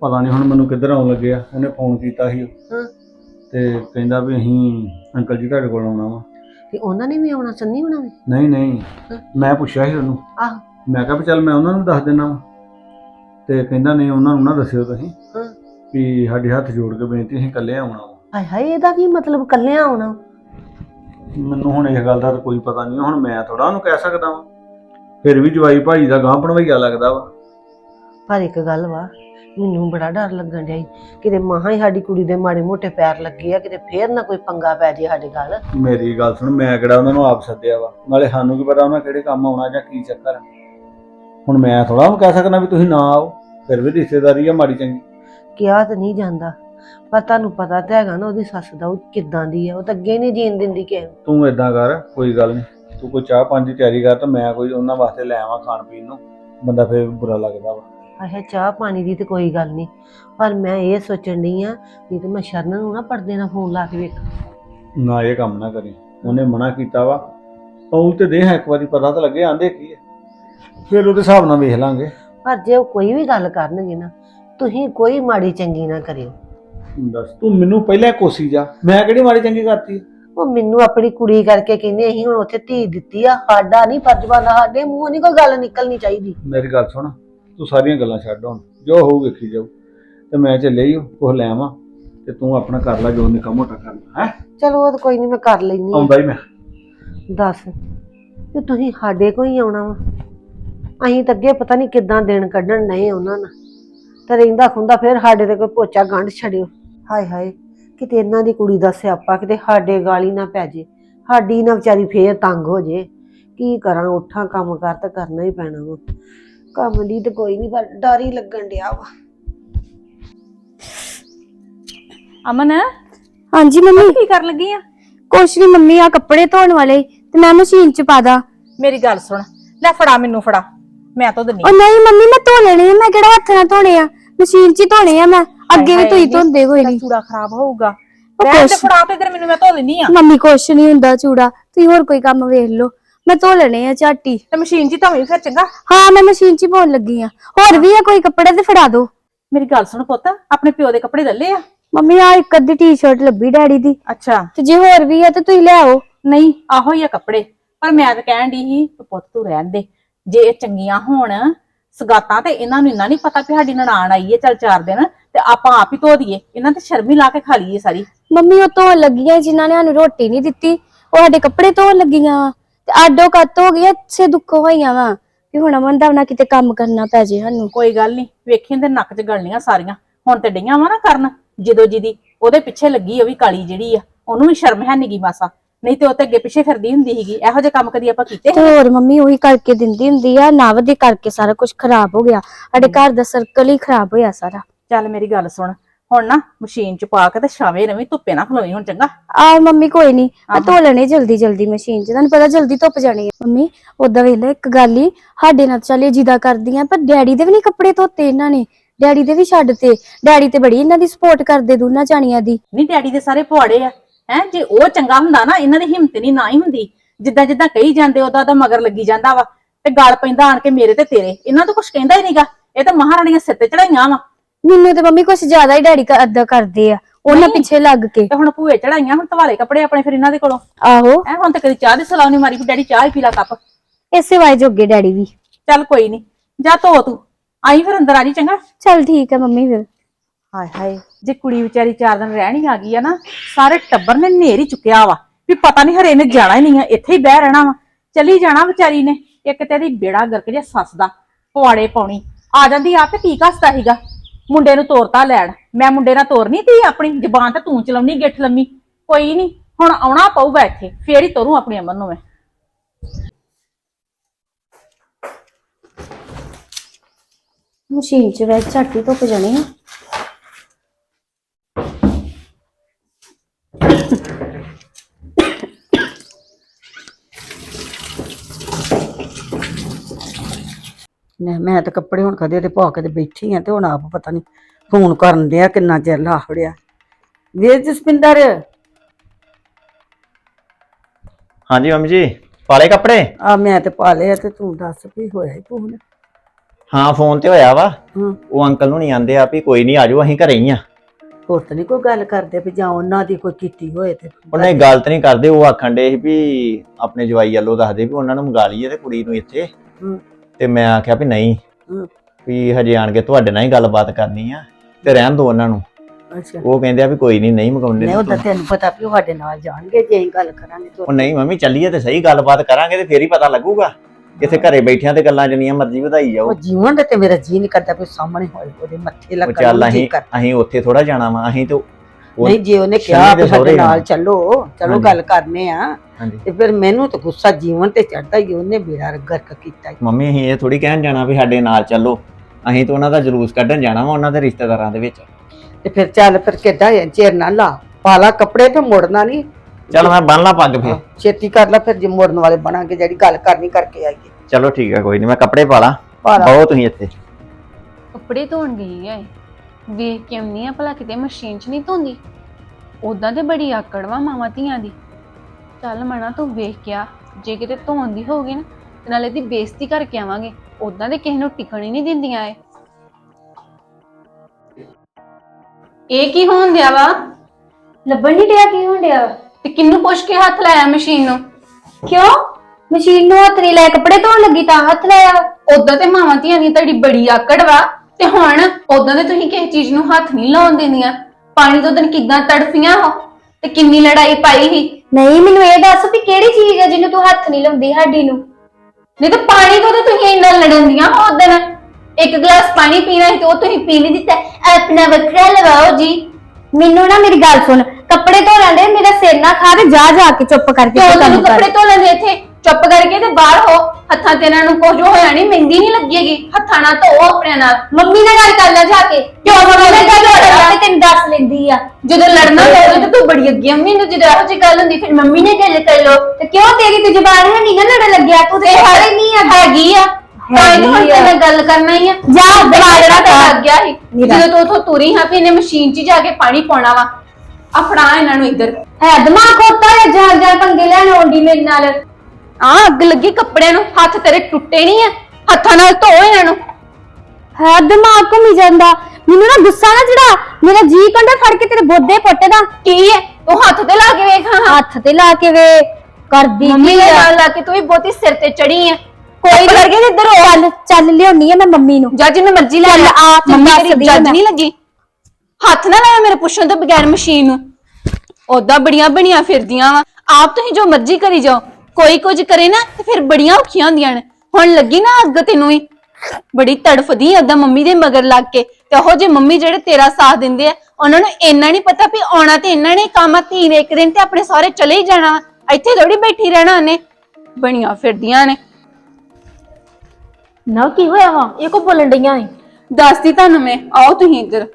ਪਤਾ ਨਹੀਂ ਹੁਣ ਮੈਨੂੰ ਕਿੱਧਰ ਆਉਣ ਲੱਗਿਆ ਉਹਨੇ ਫੋਨ ਕੀਤਾ ਸੀ। ਹਾਂ। ਤੇ ਕਹਿੰਦਾ ਵੀ ਅਸੀਂ ਅੰਕਲ ਜੀ ਤੁਹਾਡੇ ਕੋਲ ਆਉਣਾ ਵਾ। ਤੇ ਉਹਨਾਂ ਨੇ ਵੀ ਆਉਣਾ ਸੰਨੀ ਹੋਣਾ ਵੀ? ਨਹੀਂ ਨਹੀਂ। ਮੈਂ ਪੁੱਛਿਆ ਸੀ ਉਹਨੂੰ। ਆਹੋ। ਮੈਂ ਕਿਹਾ ਵੀ ਚੱਲ ਮੈਂ ਉਹਨਾਂ ਨੂੰ ਦੱਸ ਦਿੰਦਾ ਵਾ। ਤੇ ਕਹਿੰਦਾ ਨਹੀਂ ਉਹਨਾਂ ਨੂੰ ਨਾ ਦੱਸਿਓ ਤੁਸੀਂ ਹਾਂ। ਵੀ ਸਾਡੇ ਹੱਥ ਜੋੜ ਕੇ ਬੇਨਤੀ ਅਸੀਂ ਇਕੱਲੇ ਆਉਣਾ ਵਾ। ਹਾਏ ਹਾਏ ਇਹਦਾ ਕੀ ਮਤਲਬ ਕੱਲਿਆਂ ਆਉਣਾ? ਮੈਨੂੰ ਹੁਣ ਇਸ ਗੱਲ ਦਾ ਤਾਂ ਕੋਈ ਪਤਾ ਨਹੀਂ। ਹੁਣ ਮੈਂ ਥੋੜਾ ਉਹਨੂੰ ਕਹਿ ਸਕਦਾ ਵਾਂ। ਫਿਰ ਵੀ ਜਵਾਈ ਭਾਈ ਦਾ ਗਾਂ ਬਣਵਈਆ ਲੱਗਦਾ ਵਾ। ਪਰ ਇੱਕ ਗੱਲ ਵਾ ਮੈਨੂੰ ਬੜਾ ਡਰ ਲੱਗਣ ਡਿਆ ਈ। ਕਿਤੇ ਮਹਾ ਹੀ ਸਾਡੀ ਕੁੜੀ ਦੇ ਮਾੜੇ ਮੋਟੇ ਪੈਰ ਲੱਗੇ ਆ ਕਿਤੇ ਫੇਰ ਨਾ ਕੋਈ ਪੰਗਾ ਪੈ ਜੇ ਸਾਡੇ ਗੱਲ ਮੇਰੀ ਗੱਲ ਸੁਣ ਮੈਂ ਕਿਹੜਾ ਉਹਨਾਂ ਨੂੰ ਆਪ ਸੱਦਿਆ ਵਾ? ਨਾਲੇ ਸਾਨੂੰ ਕੀ ਪਤਾ ਉਹਨਾਂ ਕਿਹੜੇ ਕੰਮ ਆਉਣਾ ਜਾਂ ਕੀ ਚੱਕਰ ਆ। ਹੁਣ ਮੈਂ ਥੋੜਾ ਕਹਿ ਸਕਦਾ ਵੀ ਤੁਸੀਂ ਨਾ ਆਓ ਫਿਰ ਵੀ ਰਿਸ਼ਤੇਦਾਰੀ ਆ ਮਾੜੀ ਚੰਗੀ। ਕਿਹਾ ਤਾਂ ਨਹੀਂ ਜਾਂਦਾ ਪਰ ਤੁਹਾਨੂੰ ਪਤਾ ਤਾਂ ਹੈਗਾ ਨਾ ਉਹਦੀ ਸੱਸ ਦਾ ਉਹ ਕਿੱਦਾਂ ਦੀ ਆ ਉਹ ਤਾਂ ਅੱਗੇ ਨਹੀਂ ਜੀਣ ਦਿੰਦੀ ਨੂੰ। ਤੂੰ ਏਦਾਂ ਕਰ ਕੋਈ ਗੱਲ ਨਹੀਂ। ਤੂੰ ਕੋਈ ਚਾਹ ਪਾਣੀ ਦੀ ਤਿਆਰੀ ਕਰ ਤਾਂ ਮੈਂ ਕੋਈ ਉਹਨਾਂ ਵਾਸਤੇ ਲੈ ਆਵਾਂ ਖਾਣ ਪੀਣ ਨੂੰ। ਬੰਦਾ ਫਿਰ ਬੁਰਾ ਲੱਗਦਾ ਵਾ। ਆਹੇ ਚਾਹ ਪਾਣੀ ਦੀ ਤੇ ਕੋਈ ਗੱਲ ਨਹੀਂ ਪਰ ਮੈਂ ਇਹ ਸੋਚਣ ਡਈ ਆ ਨਹੀਂ ਤੇ ਮੈਂ ਸ਼ਰਨ ਨੂੰ ਨਾ ਪਰਦੇ ਨਾਲ ਫੋਨ ਲਾ ਕੇ ਵੇਖ। ਨਾ ਇਹ ਕੰਮ ਨਾ ਕਰੀ। ਉਹਨੇ ਮਨਾ ਕੀਤਾ ਵਾ। ਉਹ ਤੇ ਦੇ ਇੱਕ ਵਾਰੀ ਪਤਾ ਤਾਂ ਲੱਗੇ ਆਂਦੇ ਕੀ ਹੈ ਫਿਰ ਉਹਦੇ ਹਿਸਾਬ ਨਾਲ ਵੇਖ ਲਾਂਗੇ। ਪਰ ਜੇ ਉਹ ਕੋਈ ਵੀ ਗੱਲ ਕਰਨਗੇ ਨਾ ਤੁਸੀਂ ਕੋਈ ਮਾੜੀ ਚੰਗੀ ਨਾ ਕਰਿਓ। ਦੱਸ ਤੂੰ ਮੈਨੂੰ ਪਹਿਲਾਂ ਕੋਸੀ ਜਾ। ਮੈਂ ਕਿਹੜੀ ਮਾੜੀ ਚੰਗੀ ਕਰਤੀ? ਉਹ ਮੈਨੂੰ ਆਪਣੀ ਕੁੜੀ ਕਰਕੇ ਕਹਿੰਦੇ ਅਸੀਂ ਹੁਣ ਉੱਥੇ ਧੀ ਦਿੱਤੀ ਆ। ਸਾਡਾ ਨਹੀਂ ਫਰਜ਼ ਬਣਦਾ ਸਾਡੇ ਮੂੰਹੋਂ ਨਹੀਂ ਕੋਈ ਗੱਲ ਨਿਕਲਣੀ ਚਾਹੀਦੀ। ਮੇਰੀ ਗੱਲ ਸੁਣ। ਤੂੰ ਸਾਰੀਆਂ ਗੱਲਾਂ ਛੱਡ ਹੁਣ ਜੋ ਹੋਊ ਵੇਖੀ ਜਾਊ। ਤੇ ਮੈਂ ਚੱਲੇ ਹੀ ਕੁਝ ਲੈ ਆਵਾਂ ਤੇ ਤੂੰ ਆਪਣਾ ਕਰ ਲੈ ਜੋ ਨਿੱਕਾ ਮੋਟਾ ਕਰਨਾ ਹੈ? ਚਲੋ ਉਹ ਤਾਂ ਕੋਈ ਨਹੀਂ ਮੈਂ ਕਰ ਲੈਣੀ ਆਉਂਦਾ ਹੀ ਮੈਂ। ਦੱਸ ਕਿ ਤੁਸੀਂ ਸਾਡੇ ਕੋਲ ਹੀ ਆਉਣਾ ਵਾ। ਅਸੀਂ ਤਾਂ ਅੱਗੇ ਪਤਾ ਨਹੀਂ ਕਿੱਦਾਂ ਦਿਨ ਕੱਢਣ ਨਹੀਂ ਉਹਨਾਂ ਨਾਲ। ਤੇ ਰਹਿੰਦਾ ਖੁੰਦਾ ਫਿਰ ਸਾਡੇ ਤੇ ਕੋਈ ਪੋਚਾ ਗੰਢ ਛੜਿਓ ਹਾਏ ਹਾਏ ਕਿਤੇ ਇਹਨਾਂ ਦੀ ਕੁੜੀ ਦਾ ਸਿਆਪਾ ਕਿਤੇ ਸਾਡੇ ਗਾਲੀ ਨਾ ਪੈ ਜੇ। ਸਾਡੀ ਨਾ ਵਿਚਾਰੀ ਫੇਰ ਤੰਗ ਹੋ ਜੇ। ਕੀ ਕਰਾਂ ਉੱਠਾਂ ਕੰਮ ਕਰ ਤਾਂ ਕਰਨਾ ਹੀ ਪੈਣਾ ਵਾ। ਕੰਮ ਦੀ ਤੇ ਕੋਈ ਨਹੀਂ ਪਰ ਡਰ ਹੀ ਲੱਗਣ ਡਿਆ ਵਾ। ਅਮਨ? ਹਾਂਜੀ ਮੰਮੀ। ਕੀ ਕਰਨ ਲੱਗੀ ਆ? ਕੁਛ ਨੀ ਮੰਮੀ ਆ ਕੱਪੜੇ ਧੋਣ ਵਾਲੇ ਤੇ ਮੈਂ ਮਸ਼ੀਨ ਚ ਪਾ ਦਾਂ। ਮੇਰੀ ਗੱਲ ਸੁਣ ਲੈ ਫੜਾ ਮੈਨੂੰ ਫੜਾ ਮੈਂ ਤਾਂ ਦਿੰਨੀ। ਉਹ ਨਹੀਂ ਮੰਮੀ ਮੈਂ ਧੋ ਲੈਣੇ ਆ ਮੈਂ ਕਿਹੜਾ ਹੱਥ ਨਾਲ ਧੋਣੇ ਆ? ਮਸ਼ੀਨ ਚ ਹੀ ਧੋਣੇ ਆ ਮੈਂ ਅੱਗੇ ਵੀ ਤੁਸੀਂ ਧੋਂਦੇ ਹੋਏ ਨਹੀਂ ਚੂੜਾ ਖਰਾਬ ਹੋਊਗਾ। ਦੇ ਕੁਛ- ਫੜਾ ਤੇ ਇਧਰ ਮੈਨੂੰ ਮੈਂ ਧੋ ਲੈਣੀ ਆ। ਮੰਮੀ ਕੁਛ ਨਹੀਂ ਹੁੰਦਾ ਚੂੜਾ ਤੁਸੀਂ ਹੋਰ ਕੋਈ ਕੰਮ ਵੇਖ ਲਓ। ਮੈਂ ਧੋ ਲੈਣੇ ਆ ਝਾਟੀ। ਤੇ ਮਸ਼ੀਨ 'ਚ ਹੀ ਧੋਵੀਂ ਫਿਰ ਚੰਗਾ। ਹਾਂ ਮੈਂ ਮਸ਼ੀਨ ਚ ਹੀ ਪਾਉਣ ਲੱਗੀ ਆ। ਹੋਰ ਵੀ ਆ ਕੋਈ ਕੱਪੜੇ ਤੇ ਫੜਾ ਦਿਓ ਮੇਰੀ ਗੱਲ ਸੁਣ ਪੁੱਤ ਆਪਣੇ ਪਿਓ ਦੇ ਕੱਪੜੇ ਲੈ ਲਏ ਆ? ਮੰਮੀ ਆ ਇੱਕ ਅੱਧੀ ਟੀ-ਸ਼ਰਟ ਲੱਭੀ ਡੈਡੀ ਦੀ। ਅੱਛਾ। ਤੇ ਜੇ ਹੋਰ ਵੀ ਆ ਤੇ ਤੁਸੀਂ ਲੈ ਆਓ। ਨਹੀਂ ਆਹੋ ਹੀ ਆ ਕੱਪੜੇ। ਪਰ ਮੈਂ ਤਾਂ ਕਹਿਣ ਦੀ ਸੀ ਵੀ ਪੁੱਤ ਤੂੰ ਰਹਿਣ ਦੇ। ਜੇ ਇਹ ਚੰਗੀਆਂ ਹੋਣ ਸਗਾਤਾਂ ਤੇ ਇਹਨਾਂ ਨੂੰ ਇੰਨਾ ਨਹੀਂ ਪਤਾ ਕਿ ਸਾਡੀ ਨਨਾਣ ਆਈ ਹੈ ਚੱਲ ਚਾਰ ਦਿਨ ਤੇ ਆਪਾਂ ਆਪ ਹੀ ਧੋ ਦਈਏ। ਇਹਨਾਂ ਤੇ ਸ਼ਰਮੀ ਲਾ ਕੇ ਖਾ ਲਈਏ ਸਾਰੀ। ਮੰਮੀ ਉਹ ਧੋਣ ਲੱਗੀਆਂ ਜਿਨ੍ਹਾਂ ਨੇ ਸਾਨੂੰ ਰੋਟੀ ਨਹੀਂ ਦਿੱਤੀ। ਉਹ ਸਾਡੇ ਕੱਪੜੇ ਧੋਣ ਲੱਗੀਆਂ। ਤੇ ਆਡੋ ਕੱਤ ਹੋ ਗਿਆ ਸੇ ਦੁੱਖ ਹੋਈਆਂ ਵਾ। ਕਿ ਹੁਣ ਅਮਨ ਦਾ ਨਾ ਕਿਤੇ ਕੰਮ ਕਰਨਾ ਪੈ ਜੇ ਸਾਨੂੰ। ਕੋਈ ਗੱਲ ਨਹੀਂ ਵੇਖੀ ਤੇ ਨੱਕ 'ਚ ਗਲਣੀਆਂ ਸਾਰੀਆਂ। ਹੁਣ ਤੇ ਡਈਆਂ ਵਾ ਨਾ ਕਰਨ ਜਦੋਂ ਜਿਹਦੀ ਉਹਦੇ ਪਿੱਛੇ ਲੱਗੀ ਉਹ ਵੀ ਕਾਲੀ ਜਿਹੜੀ ਆ। ਉਹਨੂੰ ਵੀ ਸ਼ਰਮ ਹੈ ਨੀਗੀ ਮਾਸਾ। ਨਹੀਂ ਤੇ ਉਹ ਤੇ ਅੱਗੇ ਪਿੱਛੇ ਫਿਰਦੀ ਹੁੰਦੀ ਸੀਗੀ। ਇਹੋ ਜਿਹੇ ਕੰਮ ਕਦੀ ਆਪਾਂ ਕੀਤੇ ਤੇ ਹੋਰ ਮੰਮੀ ਉਹੀ ਕਰਕੇ ਦਿੰਦੀ ਹੁੰਦੀ ਆ ਨਵ ਦੇ ਕਰਕੇ ਸਾਰਾ ਕੁਝ ਖਰਾਬ ਹੋ ਗਿਆ। ਸਾਡੇ ਘਰ ਦਾ ਸਰਕਲ ਹੀ ਖਰਾਬ ਹੋਇਆ ਸਾਰਾ। ਚੱਲ ਮੇਰੀ ਗੱਲ ਸੁਣ। ਹੁਣ ਨਾ ਮਸ਼ੀਨ 'ਚ ਪਾ ਕੇ ਤੇ ਛਾਵੇਂ ਰਵੀਂ ਧੁੱਪੇ ਨਾ ਖਲੋਈ ਹੁਣ ਚੰਗਾ। ਆ ਮੰਮੀ ਕੋਈ ਨਹੀਂ ਆ ਧੋ ਲੈਣੇ ਜਲਦੀ ਜਲਦੀ ਮਸ਼ੀਨ 'ਚ। ਤੁਹਾਨੂੰ ਪਤਾ ਜਲਦੀ ਧੁੱਪ ਜਾਣੀ ਹੈ ਮੰਮੀ ਉਦਾਂ ਵੇਖ ਲੈ ਇੱਕ ਗੱਲ ਹੀ ਸਾਡੇ ਨਾਲ ਚੱਲੇ ਜਿੱਦਾਂ ਕਰਦੀਆਂ ਪਰ ਡੈਡੀ ਦੇ ਵੀ ਨਹੀਂ ਕੱਪੜੇ ਧੋਤੇ ਇਹਨਾਂ ਨੇ। ਡੈਡੀ ਦੇ ਵੀ ਛੱਡ ਤੇ। ਡੈਡੀ ਤੇ ਬੜੀ ਇਹਨਾਂ ਦੀ ਸਪੋਰਟ ਕਰਦੇ ਦੋਨਾਂ ਜਾਣੀਆਂ ਦੀ। ਨਹੀਂ ਡੈਡੀ ਦੇ ਸਾਰੇ ਪੁਆੜੇ ਆ। ਹੈ ਜੇ ਉਹ ਚੰਗਾ ਹੁੰਦਾ ਨਾ ਇਹਨਾਂ ਦੀ ਹਿੰਮਤ ਨਹੀਂ ਨਾ ਹੀ ਹੁੰਦੀ। ਜਿੱਦਾਂ ਜਿੱਦਾਂ ਕਹੀ ਜਾਂਦੇ ਉਹਦਾ ਉਹਦਾ ਮਗਰ ਲੱਗੀ ਜਾਂਦਾ ਵਾ। ਤੇ ਗਲ ਪੈਂਦਾ ਆਣ ਕੇ ਮੇਰੇ ਤੇ ਤੇਰੇ। ਇਹਨਾਂ ਤੋਂ ਕੁਝ ਕਹਿੰਦਾ ਹੀ ਨਹੀਂਗਾ ਇਹ ਤਾਂ ਮਹਾਰਾਣੀਆਂ ਸਿਰ ਤੇ ਚੜਾਈਆਂ ਵਾ। ਮੈਨੂੰ ਤੇ ਮੰਮੀ ਕੁਝ ਜ਼ਿਆਦਾ ਹੀ ਡੈਡੀ ਅੱਦਾ ਕਰਦੇ ਆ। ਉਹਨਾਂ ਪਿੱਛੇ ਲੱਗ ਕੇ। ਤੇ ਹੁਣ ਭੂਏ ਚੜਾਈਆਂ ਹੁਣ ਤਵਾਲੇ ਕੱਪੜੇ ਆਪਣੇ ਫਿਰ ਇਹਨਾਂ ਦੇ ਕੋਲੋਂ। ਆਹੋ। ਐ ਹੁਣ ਤੇ ਕਦੀ ਚਾਹ ਦੀ ਸਲਾਹ ਨਹੀਂ ਮਾਰੀ ਵੀ ਡੈਡੀ ਚਾਹ ਹੀ ਪੀ ਲਾ ਕੱਪ। ਇਸੇ ਵਾਏ ਜੋਗੇ ਡੈਡੀ ਵੀ। ਚੱਲ ਕੋਈ ਨਹੀਂ ਜਾ ਧੋ ਤੂੰ। ਆਈ ਫਿਰ ਅੰਦਰ ਆ ਜੀ ਚੰਗਾ। ਚਲ ਠੀਕ ਹੈ ਮੰਮੀ ਫਿਰ। ਹਾਏ ਹਾਏ ਜੇ ਕੁੜੀ ਵਿਚਾਰੀ ਚਾਰ ਦਿਨ ਰਹਿਣ ਆ ਗਈ ਆ ਨਾ ਸਾਰੇ ਟੱਬਰ ਨੇ ਨੇਰ ਹੀ ਚੁੱਕਿਆ ਵਾ ਵੀ ਪਤਾ ਨਹੀਂ ਹਰੇ ਨੇ ਜਾਣਾ ਹੀ ਨਹੀਂ ਆ ਇੱਥੇ ਹੀ ਬਹਿ ਰਹਿਣਾ ਵਾ। ਚਲੀ ਜਾਣਾ ਵਿਚਾਰੀ ਨੇ ਇੱਕ ਤੇ ਇਹਦੀ ਬੇੜਾ ਗਰਕ ਜੇ ਸੱਸ ਦਾ ਪਵਾੜੇ ਪਾਉਣੀ। ਆ ਜਾਂਦੀ ਆ ਤੇ ਕੀ ਕਸਦਾ ਸੀਗਾ। ਮੁੰਡੇ ਨੂੰ ਤੋਰਤਾ ਲੈਣ। ਮੈਂ ਮੁੰਡੇ ਨਾਲ ਤੋਰਨੀ ਤੀ ਆਪਣੀ, ਜ਼ਬਾਨ ਤਾਂ ਤੂੰ ਚਲਾਉਣੀ, ਗਿੱਠ ਲੰਮੀ। ਕੋਈ ਨਹੀਂ, ਹੁਣ ਆਉਣਾ ਪਊਗਾ ਇੱਥੇ, ਫੇਰ ਹੀ ਤੋਰੂ ਆਪਣੀ ਅਮਨ ਨੂੰ ਮੈਂ। ਮਸ਼ੀਨ 'ਚ ਵੈ ਝਾਟੀ ਧੁੱਪ ਜਾਣੀ ਆ। ਮੈਂ ਮੈਂ ਤਾਂ ਕੱਪੜੇ ਹੁਣ ਕਦੇ ਤੇ ਪਾ ਕੇ ਤੇ ਬੈਠੀ ਆ ਤੇ ਹੁਣ ਆਪ ਪਤਾ ਨਹੀਂ ਫੋਨ ਕਰਨ ਡਿਆ ਕਿੰਨਾ ਚਿਰ ਲਾ ਫੜਿਆ। ਵੇ ਜਸਪਿੰਦਰ। ਹਾਂਜੀ ਮੰਮੀ ਜੀ ਪਾਲੇ ਕੱਪੜੇ? ਆ ਮੈਂ ਤੇ ਪਾ ਲਿਆ ਤੇ ਤੂੰ ਦੱਸ ਵੀ ਹੋਇਆ ਹੀ ਫੋਨ। ਹਾਂ ਫੋਨ ਤੇ ਹੋਇਆ ਵਾ। ਹਾਂ। ਉਹ ਅੰਕਲ ਨੂੰ ਨਹੀਂ ਆਂਦੇ ਆ ਵੀ ਕੋਈ ਨਹੀਂ ਆਜੋ ਅਸੀਂ ਘਰੇ ਹੀ ਆ। ਹੋਰ ਤਾਂ ਨਹੀਂ ਕੋਈ ਗੱਲ ਕਰਦੇ ਵੀ ਜਾਂ ਉਹਨਾਂ ਦੀ ਕੋਈ ਕੀਤੀ ਹੋਏ ਤੇ ਉਹਨੇ ਗਲਤ ਨਹੀਂ ਕਰਦੇ ਉਹ ਆਖਣ ਦੇ ਸੀ ਵੀ ਆਪਣੇ ਜਵਾਈ ਵੱਲੋਂ ਦੱਸਦੇ ਵੀ ਉਹਨਾਂ ਨੂੰ ਮੰਗਾ ਲਈਏ ਤੇ ਕੁੜੀ ਨੂੰ ਇੱਥੇ। ਹੂੰ। ਤੇ ਮੈਂ ਆਖਿਆ ਵੀ ਨਹੀਂ। ਵੀ ਹਜੇ ਆਣ ਕੇ ਤੁਹਾਡੇ ਨਾਲ ਹੀ ਗੱਲਬਾਤ ਕਰਨੀ ਆ ਤੇ ਰਹਿਣ ਦੋ ਉਹਨਾਂ ਨੂੰ। ਅੱਛਾ। ਉਹ ਕਹਿੰਦੇ ਆ ਵੀ ਕੋਈ ਨਹੀਂ ਨਹੀਂ ਮੰਗਾਉਂਦੇ ਨਹੀਂ ਉਹਦਾ ਤੈਨੂੰ ਪਤਾ ਵੀ ਉਹ ਸਾਡੇ ਨਾਲ ਜਾਣਗੇ ਜੇ ਅਸੀਂ ਗੱਲ ਕਰਾਂਗੇ ਤਾਂ ਉਹ ਨਹੀਂ ਮੰਮੀ ਚੱਲੀਏ ਤੇ ਸਹੀ ਗੱਲਬਾਤ ਕਰਾਂਗੇ ਤੇ ਫੇਰ ਹੀ ਪਤਾ ਲੱਗੂਗਾ। ਇੱਥੇ ਘਰੇ ਬੈਠਿਆਂ ਤੇ ਗੱਲਾਂ ਜਿੰਨੀਆਂ ਮਰਜ਼ੀ ਵਧਾਈ ਜਾਓ। ਉਹ ਜੀਵਨ ਦੇ ਤੇ ਮੇਰਾ ਜੀ ਨਹੀਂ ਕਰਦਾ ਵੀ ਸਾਹਮਣੇ ਹੋਏ ਉਹਦੇ ਮੱਥੇ ਉਹ ਲੱਗਣ ਚੱਲ ਨੂੰ ਜੀ ਅਸੀਂ ਅਸੀਂ ਉੱਥੇ ਥੋੜਾ ਜਾਣਾ ਵਾ ਅਸੀਂ ਤੇ ਉਹ- ਨਹੀਂ ਜੇ ਉਹਨੇ ਕਿਹਾ ਵੀ ਸਾਡੇ ਨਾਲ। ਚੱਲੋ ਚਲੋ। ਗੱਲ ਕਰਨੇ ਆ। ਹਾਂਜੀ। ਤੇ ਫਿਰ ਮੈਨੂੰ ਤਾਂ ਗੁੱਸਾ ਜੀਵਨ ਤੇ ਚੜਦਾ ਹੀ ਉਹਨੇ ਬੇੜਾ ਗਰਕ ਕੀਤਾ। ਮੰਮੀ ਅਸੀਂ ਇਹ ਥੋੜੀ ਕਹਿਣ ਜਾਣਾ ਵੀ ਸਾਡੇ ਨਾਲ ਚੱਲੋ। ਅਸੀਂ ਤਾਂ ਉਹਨਾਂ ਦਾ ਜਲੂਸ ਕੱਢਣ ਜਾਣਾ ਵਾ ਉਹਨਾਂ ਦੇ ਰਿਸ਼ਤੇਦਾਰਾਂ ਦੇ ਵਿੱਚ। ਤੇ ਫਿਰ ਚੱਲ ਫਿਰ ਕਿੱਦਾਂ ਚਿਰ ਨਾ ਲਾ। ਪਾਲਾ ਕੱਪੜੇ ਤੇ ਮੁੜਨਾ ਨਹੀਂ। ਚੱਲ ਮੈਂ ਬੰਨ ਲਾ ਪੱਗ ਫੇ ਛੇਤੀ ਕਰ ਲੈ ਫਿਰ ਜੇ ਮੁੜਨ ਵਾਲੇ ਬਣਾਂਗੇ ਜਿਹੜੀ ਗੱਲ ਕਰਨੀ ਕਰਕੇ ਆਈਏ। ਚਲੋ ਠੀਕ ਆ ਕੋਈ ਨਹੀਂ ਮੈਂ ਕੱਪੜੇ ਪਾ ਲਾਂ ਪਾਲਾ। ਬਹੁਤ ਤੁਸੀਂ ਇੱਥੇ। ਕੱਪੜੇ ਧੋਣ ਗਈ ਐ ਵੇਖ ਕੇ ਆਉਂਦੀ ਆ ਭਲਾ ਕਿਤੇ ਮਸ਼ੀਨ 'ਚ ਨਹੀਂ ਧੋਂਦੀ। ਉਦਾਂ ਤੇ ਬੜੀ ਆਕੜ ਵਾ ਮਾਵਾਂ ਧੀਆਂ ਦੀ। ਚੱਲ ਮਣਾ ਤੂੰ ਵੇਖ ਕੇ ਆ। ਜੇ ਕਿਤੇ ਧੋਣ ਦੀ ਹੋਊਗੀ ਨਾ ਤੇ ਨਾਲੇ ਦੀ ਬੇਇੱਜ਼ਤੀ ਕਰਕੇ ਆਵਾਂਗੇ। ਉਦਾਂ ਤੇ ਕਿਸੇ ਨੂੰ ਟਿਕਣ ਹੀ ਨਹੀਂ ਦਿੰਦੀਆਂ ਐ ਇਹ ਕੀ ਹੋਣ ਦਿਆ ਵਾ? ਲੱਭਣ ਨਹੀਂ ਡਿਆ ਕੀ ਹੋਣ ਡਿਆ ਤੇ ਕਿੰਨੂੰ ਪੁੱਛ ਕੇ ਹੱਥ ਲਾਇਆ ਮਸ਼ੀਨ ਨੂੰ? ਕਿਉਂ? ਮਸ਼ੀਨ ਨੂੰ ਹੱਥ ਨਹੀਂ ਲੈ ਕੱਪੜੇ ਧੋਣ ਲੱਗੀ ਤਾਂ ਹੱਥ ਲਾਇਆ ਉਦਾਂ ਤੇ ਮਾਵਾਂ ਧੀਆਂ ਦੀ ਤੁਹਾਡੀ ਬੜੀ ਆਕੜ ਵਾ। ਤੇ ਹੁਣ ਉਦਾਂ ਤੇ ਤੁਸੀਂ ਕਿਸੇ ਚੀਜ਼ ਨੂੰ ਹੱਥ ਨਹੀਂ ਲਾਉਣ ਦਿੰਦੀਆਂ। ਪਾਣੀ ਤੋਂ ਦਿਨ ਕਿੱਦਾਂ ਤੜਫੀਆਂ ਹੋ ਤੇ ਕਿੰਨੀ ਲੜਾਈ ਪਾਈ ਸੀ? ਨਹੀਂ ਮੈਨੂੰ ਇਹ ਦੱਸ ਵੀ ਕਿਹੜੀ ਚੀਜ਼ ਹੈ ਜਿਹਨੂੰ ਤੂੰ ਹੱਥ ਨਹੀਂ ਲਾਉਂਦੀ ਸਾਡੀ ਨੂੰ? ਨਹੀਂ ਤਾਂ ਪਾਣੀ ਤੋਂ ਤੇ ਤੁਸੀਂ ਇੰਨਾ ਲੜਨਦੀਆਂ ਹੋ ਉਦੋਂ। ਇੱਕ ਗਲਾਸ ਪਾਣੀ ਪੀਣਾ ਸੀ ਤੇ ਉਹ ਤੁਸੀਂ ਪੀ ਨਹੀਂ ਦਿੱਤਾ। ਆਪਣਾ ਵੱਖਰਾ ਲਵਾਓ ਜੀ। ਮੈਨੂੰ ਨਾ ਮੇਰੀ ਗੱਲ ਸੁਣ ਕੱਪੜੇ ਧੋ ਲੈਂਦੇ ਮੇਰਾ ਸਿਰ ਨਾ ਖਾ ਤੇ ਜਾ ਜਾ ਕੇ ਚੁੱਪ ਕਰਕੇ ਤੂੰ ਕੰਮ ਕਰ। ਕੱਪੜੇ ਧੋ ਲੈਂਦੇ ਇੱਥੇ? ਚੁੱਪ ਕਰਕੇ ਤੇ ਬਾਹਰ ਹੋ। ਹੱਥਾਂ ਤੇ ਇਹਨਾਂ ਨੂੰ ਕੁਝ ਹੋਇਆ ਨਹੀਂ ਮਹਿੰਦੀ ਨਹੀਂ ਲੱਗੇਗੀ ਹੱਥਾਂ ਨਾਲ ਧੋ ਆਪਣੇ ਨਾਲ। ਮੰਮੀ ਨਾਲ ਗੱਲ ਕਰ ਲੈ ਜਾ ਕੇ। ਕਿਉਂ ਮੰਮੀ ਨਾਲ ਗੱਲ ਕਰ? ਤੇ ਤੈਨੂੰ ਦੱਸ ਲੈਂਦੀ ਆ। ਜਦੋਂ ਲੜਨਾ ਹੋਵੇ ਤੇ ਤੂੰ ਬੜੀ ਅੱਗੇ ਅੰਮੀ ਨੂੰ ਜਦੋਂ ਇਹੋ ਜਿਹੀ ਗੱਲ ਹੁੰਦੀ ਫਿਰ ਮੰਮੀ ਨੇ ਗੱਲ ਕਰ ਲੋ ਤੇ ਕਿਉਂ ਤੇਰੀ ਤੇ ਜ਼ਬਾਨ ਹੈ ਨਹੀਂ ਨਾ ਲੜਨ ਲੱਗਿਆ? ਤੂੰ ਤੇ ਸਾਰੇ ਨਹੀਂ ਆ ਹੈਗੀ ਆ। ਤਾਂ ਇਹ ਹੁਣ ਆ। ਨਾਲ ਗੱਲ ਕਰਨਾ ਹੀ ਆ। ਜਾ ਜਿਹੜਾ ਤੇ ਲੱਗ ਗਿਆ ਸੀ। ਜਦੋਂ ਤੂੰ ਉਥੋਂ ਤੁਰੀ ਹਾਂ ਵੀ ਇਹਨੇ ਮਸ਼ੀਨ 'ਚ ਜਾ ਕੇ ਪਾਣੀ ਪਾਉਣਾ ਵਾ। ਆਪਣਾ ਇਹਨਾਂ ਨੂੰ ਇੱਧਰ। ਹੈ ਦਿਮਾਗ ਖੋਤਾ ਹੈ ਜਾ ਜਾ ਪੰਗੇ ਲੈਣ ਆਉਂਦੀ ਮੇਰੇ ਨਾਲ। ਆ ਅੱਗ ਲੱਗੀ ਕੱਪੜਿਆਂ ਨੂੰ ਹੱਥ ਤੇਰੇ ਟੁੱਟੇ ਨਹੀਂ ਆ ਹੱਥਾਂ ਨਾਲ ਧੋ ਇਹਨਾਂ ਨੂੰ। ਹੈ ਦਿਮਾਗ ਘੁੰਮੀ ਜਾਂਦਾ। ਮੈਨੂੰ ਨਾ ਗੁੱਸਾ ਨਾ ਜਿਹੜਾ ਮੇਰਾ ਜੀ ਕੰਡਾ ਫੜ ਕੇ ਤੇਰੇ ਬੋਦੇ ਪੁੱਟਦਾ ਕੀ ਹੈ? ਤੂੰ ਹੱਥ ਤੇ ਲਾ ਕੇ ਵੇਖ ਹਾਂ ਹੱਥ ਤੇ ਲਾ ਕੇ ਵੇ। ਕਰਦੀ ਮੰਮੀ ਦੇ ਆ? ਨਾਲ ਲਾ ਕੇ ਤੂੰ ਵੀ ਬਹੁਤੀ ਸਿਰ ਤੇ ਚੜੀ ਆ। ਕੋਈ ਕਰਕੇ ਇੱਧਰ ਹੋ। ਚੱਲ ਚੱਲ ਲਿਆਉਣੀ ਆ ਮੈਂ ਮੰਮੀ ਨੂੰ। ਜੱਜ ਨੂੰ ਮਰਜ਼ੀ ਲੈ ਚੱਲ ਲੈ। ਆ ਮੰਮੀ ਤੇਰੀ ਦੱਸਦੀ ਆ ਜੱਜ ਮੈਂ। ਨਹੀਂ ਲੱਗੀ। ਹੱਥ ਨਾ ਲਾਇਆ ਮੇਰੇ ਪੁੱਛਣ ਤੋਂ ਬਗੈਰ ਮਸ਼ੀਨ ਨੂੰ। ਉਦਾਂ ਬੜੀਆਂ ਬਣੀਆਂ ਫਿਰਦੀਆਂ ਵਾ। ਆਪ ਤੁਸੀਂ ਜੋ ਮਰਜ਼ੀ ਕਰੀ ਜਾਓ। ਕੋਈ ਕੁਝ ਕਰੇ ਨਾ ਤੇ ਫਿਰ ਬੜੀਆਂ ਔਖੀਆਂ ਹੁੰਦੀਆਂ ਨੇ। ਹੁਣ ਲੱਗੀ ਨਾ ਅੱਗ ਤੈਨੂੰ ਵੀ। ਬੜੀ ਤੜਫਦੀ ਓਦਾਂ ਮੰਮੀ ਦੇ ਮਗਰ ਲੱਗ ਕੇ। ਤੇ ਉਹ ਜੇ ਮੰਮੀ ਜਿਹੜੇ ਤੇਰਾ ਸਾਥ ਦਿੰਦੇ ਆ ਉਹਨਾਂ ਨੂੰ ਇੰਨਾ ਨਹੀਂ ਪਤਾ ਵੀ ਆਉਣਾ ਤੇ ਇਹਨਾਂ ਨੇ ਕੰਮ ਆ ਧੀ ਨੇ ਇੱਕ ਦਿਨ ਤੇ ਆਪਣੇ ਸਾਰੇ ਚਲੇ ਹੀ ਜਾਣਾ ਵਾ। ਇੱਥੇ ਥੋੜੀ ਬੈਠੀ ਰਹਿਣਾ ਉਹਨੇ। ਬਣੀਆਂ ਫਿਰਦੀਆਂ ਨੇ। ਨਾ ਕੀ ਹੋਇਆ ਵਾ? ਇਹ ਕੋ ਬੋਲਣ ਡਈਆਂ ਨੇ। ਦੱਸਦੀ ਤੁਹਾਨੂੰ ਮੈਂ। ਆਓ ਤੁਸੀਂ ਇੱਧਰ।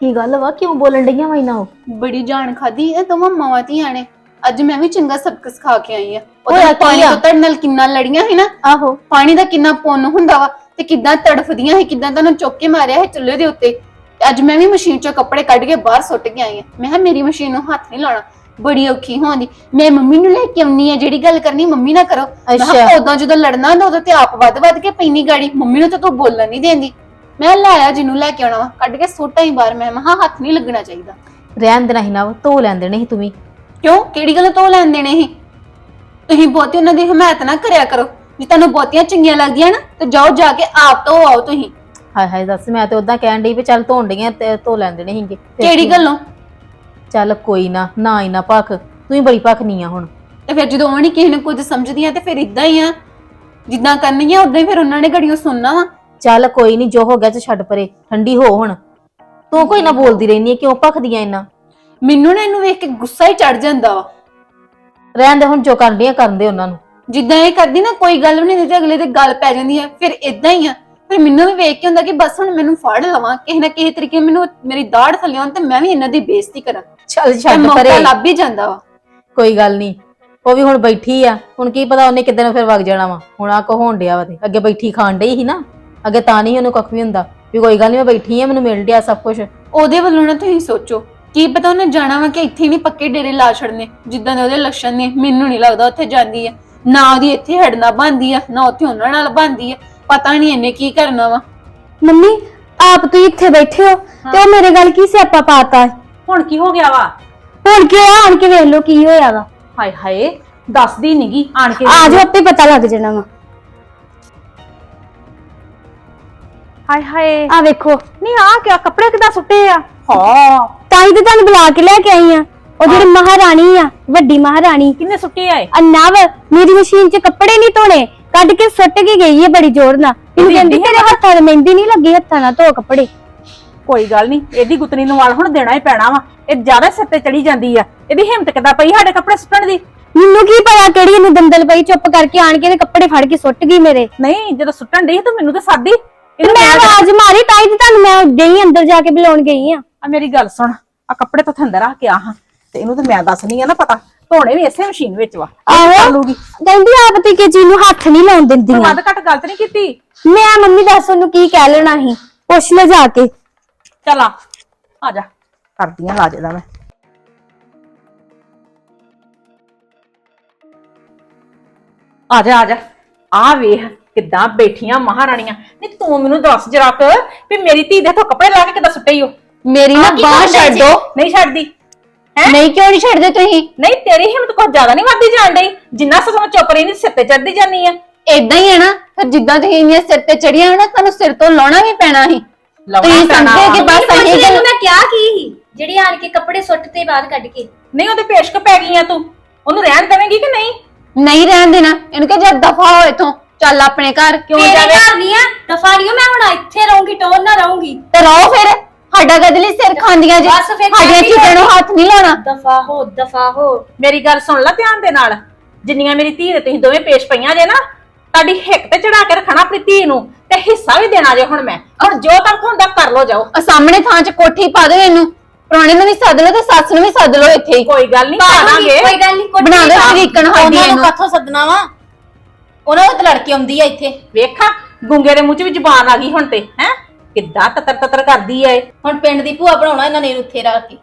ਕੀ ਗੱਲ ਵਾ? ਕਿਉਂ ਬੋਲਣ ਡਈਆਂ ਵਾ ਇਹਨਾਂ ਬੜੀ ਜਾਣ ਖਾਦੀ ਇਹ ਦੋਵਾਂ ਮਾਵਾਂ ਧੀਆਂ ਨੇ। ਅੱਜ ਮੈਂ ਵੀ ਚੰਗਾ ਸਬਕ ਸਿਖਾ ਕੇ ਆਈ ਆ। ਹੋਇਆ ਉਹਦਾ ਕੀ ਪਾਣੀ ਆ? ਤੋਂ ਤੁਹਾਡੇ ਨਾਲ ਕਿੰਨਾ ਲੜੀਆਂ ਸੀ ਨਾ? ਆਹੋ। ਪਾਣੀ ਦਾ ਕਿੰਨਾ ਪੁੰਨ ਹੁੰਦਾ ਵਾ ਤੇ ਕਿੱਦਾਂ ਤੜਫਦੀਆਂ ਸੀ ਕਿੱਦਾਂ ਤੁਹਾਨੂੰ ਚੁੱਕ ਕੇ ਮਾਰਿਆ ਹੈ ਚੁੱਲ੍ਹੇ ਦੇ ਉੱਤੇ। ਤੇ ਅੱਜ ਮੈਂ ਵੀ ਮਸ਼ੀਨ ਚੋਂ ਕੱਪੜੇ ਕੱਢ ਕੇ ਬਾਹਰ ਸੁੱਟ ਕੇ ਆਈ ਆ। ਮੈਂ ਕਿਹਾ ਮੇਰੀ ਮਸ਼ੀਨ ਨੂੰ ਹੱਥ ਨਹੀਂ ਲਾਉਣਾ। ਬੜੀ ਔਖੀ ਹੋਣੀ ਮੈਂ ਮੰਮੀ ਨੂੰ ਲੈ ਕੇ ਆਉਣੀ ਆ ਜਿਹੜੀ ਗੱਲ ਕਰਨੀ ਮੰਮੀ ਨਾ ਕਰੋ। ਮੈਂ ਅੱਛਾ। ਉਦੋਂ ਜਦੋਂ ਲੜਨਾ ਹੁੰਦਾ ਉਦੋਂ ਤੇ ਆਪ ਵੱਧ ਵੱਧ ਕੇ ਪੈਣੀ ਗਾੜੀ। ਮੰਮੀ ਨੂੰ ਤਾਂ ਤੂੰ ਬੋਲਣ ਨਹੀਂ ਦੇਂਦੀ। ਮੈਂ ਲਾਇਆ ਜਿਹਨੂੰ ਲੈ ਕੇ ਆਉਣਾ ਵਾ। ਕੱਢ ਕੇ ਸੁੱਟਾਂ ਹੀ ਬਾਹਰ। ਮੈਂ ਮਹਾ ਹੱਥ ਨਹੀਂ ਲੱਗਣਾ ਚਾਹੀਦਾ। ਰਹਿਣ ਦੇਣਾ ਸੀ ਨਾ ਧੋ ਲੈਣ ਦੇਣੇ ਸੀ ਤੂੰ ਵੀ ਕਿਉਂ? ਕਿਹੜੀ ਗੱਲ ਤੋਂ ਲੈਣ ਦੇਣੇ ਸੀ? ਤੁਸੀਂ ਬਹੁਤੀ ਉਹਨਾਂ ਦੀ ਹਮਾਇਤ ਨਾ ਕਰਿਆ ਕਰੋ। ਜੇ ਤੁਹਾਨੂੰ ਬਹੁਤੀਆਂ ਚੰਗੀਆਂ ਲੱਗਦੀਆਂ ਨਾ ਤੇ ਜਾਓ ਜਾ ਕੇ ਆਪ ਤੋਂ ਆਓ ਤੁਸੀਂ। ਹਾਏ ਹਾਏ ਦੱਸ ਮੈਂ ਤੇ ਉਦਾਂ ਕਹਿਣ ਡਈ ਵੀ ਚੱਲ ਧੋਣ ਡਈਆਂ ਤੇ ਧੋ ਲੈਣ ਦੇਣੇ ਫਿਰ ਕਿਹੜੀ? ਗੱਲੋਂ? ਚੱਲ ਕੋਈ ਨਾ ਨਾ ਇਨਾ ਭਖ। ਤੂੰ ਹੀ ਬੜੀ ਭਖਨੀ ਆ ਹੁਣ। ਤੇ ਫਿਰ ਜਦੋਂ ਉਹ ਨਹੀਂ ਕਿਸੇ ਨੂੰ ਕੁਝ ਸਮਝਦੀਆਂ ਤੇ ਫਿਰ ਇਦਾਂ ਹੀ ਆ। ਜਿੱਦਾਂ ਕਰਨੀ ਆ ਉਦਾਂ ਹੀ ਫਿਰ ਉਹਨਾਂ ਨੇ ਘੜੀਆਂ ਸੁਣਨਾ ਵਾ। ਚੱਲ ਕੋਈ ਨਹੀਂ ਜੋ ਹੋ ਗਿਆ ਤੇ ਛੱਡ ਪਰੇ ਠੰਡੀ ਹੋ ਹੁਣ। ਤੂੰ ਕੋਈ ਨਾ ਬੋਲਦੀ ਰਹਿਨੀ ਹੈ ਕਿਉਂ ਭਖਦੀਆਂ ਇੰਨਾ? ਮੈਨੂੰ ਨਾ ਇਹਨੂੰ ਵੇਖ ਕੇ ਗੁੱਸਾ ਹੀ ਚੜ ਜਾਂਦਾ ਵਾ। ਰਹਿਣ ਦੇ ਹੁਣ ਜੋ ਕਰਨ ਡਈਆਂ ਕਰਨ ਦੇ ਉਹਨਾਂ ਨੂੰ। ਜਿੱਦਾਂ ਇਹ ਕਰਦੀ ਨਾ ਕੋਈ ਗੱਲ ਵੀ ਨਹੀਂ ਤੇ ਅਗਲੇ ਦੇ ਗੱਲ ਪੈ ਜਾਂਦੀ ਹੈ ਫਿਰ ਇਦਾਂ ਹੀ ਆ। ਫਿਰ ਮੈਨੂੰ ਵੀ ਵੇਖ ਕੇ ਹੁੰਦਾ ਕਿ ਬਸ ਹੁਣ ਮੈਨੂੰ ਫੜ ਲਵਾਂ ਕਿਸੇ ਨਾ ਕਿਸੇ ਤਰੀਕੇ ਮੈਨੂੰ ਮੇਰੀ ਦਾੜ ਥੱਲੇ ਆਉਣ ਤੇ ਮੈਂ ਵੀ ਇਹਨਾਂ ਦੀ ਬੇਇੱਜ਼ਤੀ ਕਰਾਂ। ਚੱਲ ਤੇ ਛੱਡ ਮੌਕਾ ਪਰੇ। ਲੱਭ ਹੀ ਜਾਂਦਾ ਵਾ। ਕੋਈ ਗੱਲ ਨਹੀਂ ਉਹ ਵੀ ਹੁਣ ਬੈਠੀ ਆ ਹੁਣ ਕੀ ਪਤਾ ਉਹਨੇ ਕਿਦਾਂ ਫਿਰ ਵਗ ਜਾਣਾ ਵਾ। ਹੁਣ ਆ ਕੋ ਹੋਣ ਡਿਆ ਵਾ ਤੇ ਅੱਗੇ ਬੈਠੀ ਖਾਣ ਡਈ ਸੀ ਨਾ। ਅੱਗੇ ਤਾਂ ਨਹੀਂ ਉਹਨੂੰ ਕੱਖ ਵੀ ਹੁੰਦਾ ਵੀ ਕੋਈ ਗੱਲ ਨਹੀਂ ਮੈਂ ਬੈਠੀ ਆ ਮੈਨੂੰ ਮਿਲ ਡਿਆ ਸਭ ਕੁਝ ਉਹਦੇ ਵੱਲੋਂ ਨਾ ਤੁਸੀਂ ਸੋਚੋ ਕੀ ਪਤਾ ਉਹਨੇ ਜਾਣਾ ਵਾ ਕਿ ਇੱਥੇ ਨਹੀਂ ਪੱਕੇ ਡੇਰੇ ਲਾ ਛੜਨੇ ਜਿੱਦਾਂ ਦੇ ਉਹਦੇ ਲੱਛਣ ਨੇ ਮੈਨੂੰ ਨਹੀਂ ਲੱਗਦਾ ਉੱਥੇ ਜਾਂਦੀ ਆ। ਨਾ ਉਹਦੀ ਇੱਥੇ ਹੜਨਾ ਬੰਦੀ ਆ ਨਾ ਉੱਥੇ ਉਹਨਾਂ ਨਾਲ ਬੰਦੀ ਆ ਪਤਾ ਨਹੀਂ ਇਹਨੇ ਕੀ ਕਰਨਾ ਵਾ। ਮੰਮੀ ਆਪ ਤੁਸੀਂ ਇੱਥੇ ਬੈਠੇ ਹੋ ਤੇ ਉਹ ਮੇਰੇ ਗੱਲ ਕੀ ਸਿਆਪਾ ਪਾਤਾ? ਹੈ? ਹੁਣ ਕੀ ਹੋ ਗਿਆ ਵਾ? ਹੁਣ ਕੀ ਹੋਇਆ? ਆਣ ਕੇ ਵੇਖ ਲਓ ਕੀ ਹੋਇਆ ਵਾ। ਹਾਏ ਹਾਏ ਦੱਸਦੀ ਨਹੀਂਗੀ ਆਣ ਕੇ ਆ ਜਾਓ ਆਪੇ ਪਤਾ ਲੱਗ ਜਾਣਾ ਵਾ। ਹਾਏ ਹਾਏ। ਆ ਵੇਖੋ। ਨਹੀਂ ਆ ਕਿਆ ਕੱਪੜੇ ਕਿਦਾਂ ਸੁੱਟੇ ਆ? ਹਾਂ। ਤਾਂ ਹੀ ਤੇ ਤੁਹਾਨੂੰ ਬੁਲਾ ਕੇ ਲੈ ਕੇ ਆਈ ਆ। ਉਹ ਜਿਹੜੀ ਮਹਾਰਾਣੀ ਆ ਵੱਡੀ ਮਹਾਰਾਣੀ। ਕਿੰਨੇ ਸੁੱਕੇ ਆਏ ਅਨਵ ਮੇਰੀ ਮਸ਼ੀਨ 'ਚ ਕੱਪੜੇ ਨਹੀਂ ਧੋਣੇ। ਕੱਢ ਕੇ ਸੁੱਟ ਕੇ ਗਈ ਹੈ ਬੜੀ ਜ਼ੋਰ ਨਾਲ। ਇਹਨੂੰ ਕਹਿੰਦੀ ਤੇਰੇ ਹੱਥਾਂ 'ਤੇ ਮਹਿੰਦੀ ਨਹੀਂ ਲੱਗੀ ਹੱਥਾਂ ਨਾਲ ਧੋ ਕੱਪੜੇ। ਕੋਈ ਗੱਲ ਨਹੀਂ ਇਹਦੀ ਗੁੱਤਨੀ ਨੂੰ ਵਾਲ ਹੁਣ ਦੇਣਾ ਹੀ ਪੈਣਾ ਵਾ। ਇਹ ਜ਼ਿਆਦਾ ਸਿਰ ਤੇ ਚੜੀ ਜਾਂਦੀ ਆ। ਇਹਦੀ ਹਿੰਮਤ ਕਿੱਦਾਂ ਪਈ ਸਾਡੇ ਕੱਪੜੇ ਸੁੱਟਣ ਦੀ? ਮੈਨੂੰ ਕੀ ਪਤਾ ਕਿਹੜੀ ਇਹਨੂੰ ਦੰਦਲ ਪਈ ਚੁੱਪ ਕਰਕੇ ਆਣ ਕੇ ਇਹਦੇ ਕੱਪੜੇ ਫੜ ਕੇ ਸੁੱਟ ਗਈ ਮੇਰੇ। ਨਹੀਂ ਜਦੋਂ ਸੁੱਟਣ ਦੀ ਤੂੰ ਮੈਨੂੰ ਤਾਂ ਸਾਦੀ ਮੈਂ ਆਵਾਜ਼ ਮਾਰੀ ਤਾਂ ਹੀ ਤੇ ਤੁਹਾਨੂੰ ਮੈਂ ਗਈ ਅੰਦਰ ਜਾ ਕੇ ਬੁਲਾਉਣ ਗਈ ਆ। ਆ ਮੇਰੀ ਗੱਲ ਸੁਣ ਆ ਕੱਪੜੇ ਤਾਂ ਥੰਦਰ ਰੱਖ ਕੇ ਆ ਹਾਂ ਤੇ ਇਹਨੂੰ ਤਾਂ ਮੈਂ ਦੱਸਣੀ ਆ ਨਾ ਪਤਾ ਧੋਣੇ ਵੀ ਇਸੇ ਮਸ਼ੀਨ ਵਿੱਚ ਵਾ ਆਹੋ ਲੂਗੀ। ਕਹਿੰਦੀ ਆਪ ਤੇ ਕਿ ਚੀਜ਼ ਨੂੰ ਹੱਥ ਨਹੀਂ ਲਾਉਣ ਤੂੰ ਦਿੰਦੀਆਂ। ਵੱਧ ਘੱਟ ਗੱਲ ਤੇ ਨਹੀਂ ਕੀਤੀ? ਮੈਂ ਮੰਮੀ ਦੱਸ ਉਹਨੂੰ ਕੀ ਕਹਿ ਲੈਣਾ ਸੀ ਪੁੱਛ ਲੈ ਜਾ ਕੇ। ਚੱਲ ਆ ਆ ਜਾ ਕਰਦੀ ਆ ਲਾਜੇ ਦਾ ਮੈਂ। ਆ ਜਾ ਆ ਜਾ ਆ ਵੇਖ। ਕਿੱਦਾਂ ਬੈਠੀਆਂ ਮਹਾਰਾਣੀਆਂ? ਨਹੀਂ ਤੂੰ ਮੈਨੂੰ ਦੱਸ ਜਰਾ ਕੁ ਵੀ ਮੇਰੀ ਧੀ ਦੇ ਹੱਥੋਂ ਕੱਪੜੇ ਲਾ ਕੇ ਕਿੱਦਾਂ ਸੁੱਟੇ ਈ ਓ ਮੇਰੀ ਨਾ ਬਾਹ ਛੱਡ ਦੋ। ਨਹੀਂ ਛੱਡਦੀ। ਹੈ? ਨਹੀਂ ਕਿਉਂ ਨਹੀਂ ਛੱਡਦੇ ਤੁਸੀਂ? ਨਹੀਂ ਤੇਰੀ ਹਿੰਮਤ ਕੁਝ ਜ਼ਿਆਦਾ ਨਹੀਂ ਵੱਧਦੀ ਜਾਣ ਡਈ। ਜਿੰਨਾ ਸਮਾਂ ਚੁੱਪ ਰਹੀ ਨਹੀਂ ਸਿਰ ਤੇ ਚੜਦੀ ਜਾਨੀ ਆ। ਏਦਾਂ ਹੀ ਹੈ ਨਾ ਫਿਰ ਜਿੱਦਾਂ ਤੁਸੀਂ ਇੰਨੀਆਂ ਸਿਰ ਤੇ ਚੜੀਆਂ ਹੋ ਨਾ ਤੁਹਾਨੂੰ ਸਿਰ ਤੋਂ ਲਾਉਣਾ ਵੀ ਪੈਣਾ ਸੀ। ਤੁਸੀਂ ਸਮਝੇ ਕਿ ਬਸ ਅਹੀਂ ਗੱਲ ਮੈਂ ਕਿਹਾ ਕੀ ਜਿਹੜੀ ਆਣ ਕੇ ਕੱਪੜੇ ਸੁੱਟ ਤੇ ਬਾਹਰ ਕੱਢ ਕੇ। ਨਹੀਂ ਉਹਦੇ ਪੇਸ਼ਕ ਪੈ ਗਈਆਂ ਤੂੰ। ਉਹਨੂੰ ਰਹਿਣ ਦੇਵੇਂਗੀ ਕਿ ਨਹੀਂ? ਨਹੀਂ ਰਹਿਣ ਦੇਣਾ। ਇਹਨੂੰ ਕਿ ਜਦ ਦਫਾ ਹੋ ਇਥੋਂ। ਚੱਲ ਆਪਣੇ ਘਰ ਕਿਉਂ ਜਾਵੇ? ਨਹੀਂ ਆ? ਦਫਾੜੀਓ ਮੈਂ ਹੁਣ ਇੱਥੇ ਰਹੂੰਗੀ ਟੋਲ ਨਾ ਰਹੂੰਗੀ। ਤੇ ਰਹੋ ਫਿਰ। ਸਾਡਾ ਗਦਲੀ ਸਿਰ ਖਾਂਦੀਆਂ ਜੀ। ਬਸ ਫਿਰ ਸਾਡੀਆਂ ਕਹਿੰਦੀ ਚੀਜ਼ਾਂ ਨੂੰ ਹੱਥ ਨਹੀਂ ਲਾਉਣਾ। ਦਫਾ ਹੋ ਦਫਾ ਹੋ। ਮੇਰੀ ਗੱਲ ਸੁਣ ਲੈ ਧਿਆਨ ਦੇ ਨਾਲ। ਜਿੰਨੀਆਂ ਮੇਰੀ ਧੀ ਦੇ ਤੁਸੀਂ ਦੋਵੇਂ ਪੇਸ਼ ਪਈਆਂ ਜੇ ਨਾ ਤੁਹਾਡੀ ਹਿੱਕ ਤੇ ਚੜਾ ਕੇ ਰੱਖਣਾ ਆਪਣੀ ਧੀ ਨੂੰ ਤੇ ਹਿੱਸਾ ਵੀ ਦੇਣਾ ਜੇ ਹੁਣ ਮੈਂ। ਹੁਣ ਜੋ ਤੱਕ ਹੁੰਦਾ ਕਰ ਲੋ ਜਾਓ। ਆ ਸਾਹਮਣੇ ਥਾਂ 'ਚ ਕੋਠੀ ਪਾ ਦਿਓ ਇਹਨੂੰ। ਪ੍ਰਾਣੇ ਨੂੰ ਵੀ ਸੱਦ ਲਓ ਤੇ ਸੱਸ ਨੂੰ ਵੀ ਸੱਦ ਲਓ ਇੱਥੇ ਹੀ। ਕੋਈ ਗੱਲ ਨਹੀਂ ਪਾਵਾਂਗੇ ਕੋਈ ਗੱਲ ਨਹੀਂ ਬਣਾ ਦਿਓ ਤਰੀਕਣ ਸਾਡੀ ਉਹਨਾਂ ਨੂੰ ਇਹਨੂੰ। ਕਾਥੋਂ ਸੱਦਣਾ ਵਾ? ਉਹਨਾਂ ਨੂੰ ਤਾਂ ਲੜਕੀ ਆਉਂਦੀ ਆ ਇੱਥੇ। ਵੇਖਾਂ ਗੁੰਗੇ ਦੇ ਮੂੰਹ 'ਚ ਵੀ ਜ਼ੁਬਾਨ ਆ ਗਈ ਹੁਣ ਤੇ ਹੈ? ਕਿੱਦਾਂ ਤਤਰ ਤਤਰ ਕਰਦੀ ਐ ਇਹ। ਹੁਣ ਪਿੰਡ ਦੀ ਭੂਆ ਬਣਾਉਣਾ ਇਹਨਾਂ ਨੇ ਇਹਨੂੰ ਉੱਥੇ ਰੱਖ ਕੇ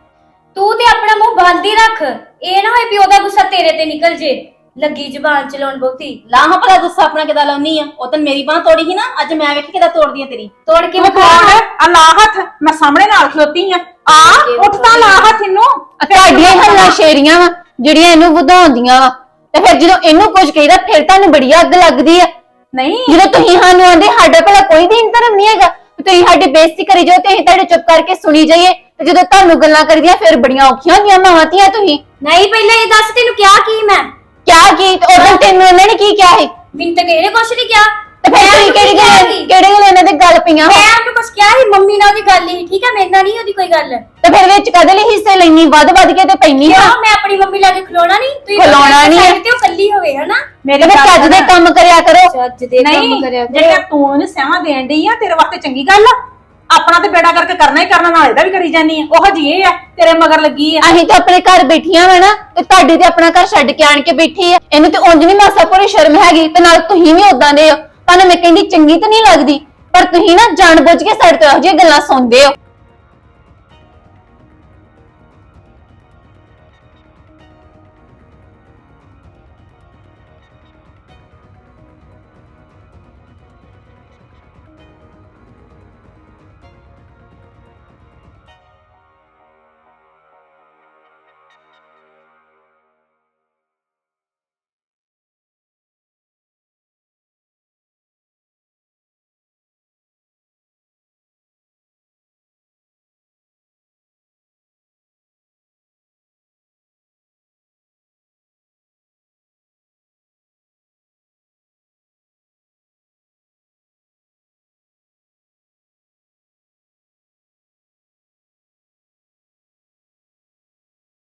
ਤੂੰ। ਤੇ ਆਪਣਾ ਮੂੰਹ ਬੰਦ ਹੀ ਰੱਖ। ਇਹ ਨਾ ਹੋਏ ਵੀ ਉਹਦਾ ਗੁੱਸਾ ਤੇਰੇ ਤੇ ਨਿਕਲ ਜੇ। ਲੱਗੀ ਜ਼ਬਾਨ ਚਲਾਉਣ ਬਹੁਤੀ। ਲਾਹਾਂ ਭਲਾ ਗੁੱਸਾ ਆਪਣਾ ਕਿਦਾਂ ਲਾਉਣੀ ਆ? ਉਹ ਤਾਂ ਮੇਰੀ ਬਾਹ ਤੋੜੀ ਸੀ ਨਾ ਅੱਜ ਮੈਂ ਵੇਖੀ ਕਿਦਾਂ ਤੋੜਦੀ ਆ ਤੇਰੀ। ਤੋੜ ਕੇ ਤੂੰ ਕੌਣ ਹੈ ਆ ਲਾ ਹੱਥ ਮੈਂ ਸਾਹਮਣੇ ਨਾਲ ਖਲੋਤੀ ਆ। ਆ ਉੱਠ ਤਾਂ ਲਾ ਹੱਥ ਇਹਨੂੰ। ਤੁਹਾਡੀਆਂ ਹੱਲਾਂ ਸ਼ੇਰੀਆਂ ਵਾ ਜਿਹੜੀਆਂ ਇਹਨੂੰ ਵਧਾਉਂਦੀਆਂ ਵਾ। ਤੇ ਫਿਰ ਜਦੋਂ ਇਹਨੂੰ ਕੁਝ ਕਹੀਦਾ ਫਿਰ ਤੁਹਾਨੂੰ ਬੜੀ ਅੱਗ ਲੱਗਦੀ ਆ। ਨਹੀਂ। ਜਦੋਂ ਤੁਸੀਂ ਸਾਨੂੰ ਆਂਦੇ ਸਾਡਾ ਭਲਾ ਕੋਈ ਦੀਨ ਧਰਮ ਨਹੀਂ ਹੈਗਾ ਤੇ ਤੁਸੀਂ ਸਾਡੀ ਬੇਇੱਜ਼ਤੀ ਕਰੀ ਜਾਓ ਤੇ ਅਸੀਂ ਤੁਹਾਡੇ ਚੁੱਪ ਕਰਕੇ ਸੁਣੀ ਜਾਈਏ। ਤੇ ਜਦੋਂ ਤੁਹਾਨੂੰ ਗੱਲਾਂ ਕਰਦੀਆਂ ਫਿਰ ਬੜੀਆਂ ਔਖੀਆਂ ਹੁੰਦੀਆਂ ਮਾਵਾਂ ਧੀਆਂ ਤੁਸੀਂ। ਨਹੀਂ ਪਹਿਲਾਂ ਇਹ ਦੱਸ ਤੈਨੂੰ ਕਿਹਾ ਕੀ ਮੈਂ? ਕਿਆ ਕੀ? ਉਦੋਂ ਤੈਨੂੰ ਇਹਨਾਂ ਨੇ ਕੀ ਕਿਹਾ ਸੀ? ਮੈਨੂੰ ਤਾਂ ਕਿਹਨੇ ਕੁਛ ਨਹੀਂ ਕਿਹਾ। ਤੇ ਫਿਰ ਤੁਸੀਂ ਕਿਹੜੀ ਗੱਲ ਕਿਹੜੇ ਗੱਲ ਇਹਨਾਂ ਦੇ ਗੱਲ ਪਈਆਂ? ਵਾ? ਮੈਂ ਉਹਨੂੰ ਕੁਛ ਕਿਹਾ ਸੀ ਮੰਮੀ ਨਾਲ ਉਹਦੀ ਗੱਲ ਹੀ ਠੀਕ ਹੈ? ਮੇਰੇ ਨਾਲ ਨਹੀਂ ਉਹਦੀ ਕੋਈ ਗੱਲ। ਤੇ ਫਿਰ ਵਿੱਚ ਕਦੇ ਲਈ ਹਿੱਸੇ ਲੈਣੀ ਵੱਧ ਵੱਧ ਕੇ ਤੇ ਪੈਣੀ ਆ ਕਿਉਂ? ਮੈਂ ਆਪਣੀ ਮੰਮੀ ਲਾਗੇ ਖਲੋਣਾ ਨਹੀਂ ਤੁਸੀਂ ਖਲੋਣਾ ਨੀ। ਹੈ। ਤੇ ਉਹ ਕੱਲੀ ਹੋਵੇ ਹਨਾ? ਮੇਰੀ ਤੇ ਫਿਰ ਗੱਲ ਚੱਜ ਦੇ ਸੁਣ। ਕੰਮ ਕਰਿਆ ਕਰੋ। ਚੱਜ ਦੇ ਕੰਮ ਨਹੀਂ ਕਰਿਆ ਜਿਹੜਾ ਤੂੰ ਉਹਨੂੰ ਸਹਿਵਾ ਦੇਣ ਡਈ ਆ ਤੇਰੇ ਵਾਸਤੇ ਚੰਗੀ ਗੱਲ ਆ। ਆਪਣਾ ਤੇ ਬੇੜਾ ਕਰਕੇ ਕਰਨਾ ਹੀ ਕਰਨਾ ਨਾਲ ਇਹਦਾ ਵੀ ਕਰੀ ਜਾਨੀ ਆ। ਉਹ ਜੀ ਆ ਤੇਰੇ ਮਗਰ ਲੱਗੀ ਆ। ਅਸੀਂ ਤਾਂ ਆਪਣੇ ਘਰ ਬੈਠੀਆਂ ਵਾ ਨਾ ਤੇ ਤੁਹਾਡੀ ਤੇ ਆਪਣਾ ਘਰ ਛੱਡ ਕੇ ਆਣ ਕੇ ਬੈਠੀ ਆ। ਇਹਨੂੰ ਤੇ ਉਂਝ ਨਹੀਂ ਮਾਸਾ ਪੂਰੀ ਸ਼ਰਮ ਹੈਗੀ ਤੇ ਨਾਲ ਤੁਸੀਂ ਵੀ ਉਦਾਂ ਦੇ ਹੋ। ਤੁਹਾਨੂੰ ਮੈਂ ਕਹਿੰਦੀ ਚੰਗੀ ਤਾਂ ਨਹੀਂ ਲੱਗਦੀ, ਪਰ ਤੁਸੀਂ ਨਾ ਜਾਣਬੁੱਝ ਕੇ ਸਾਡੇ ਤੋਂ ਇਹੋ ਜਿਹੀਆਂ ਗੱਲਾਂ ਸੁਣਦੇ ਹੋ।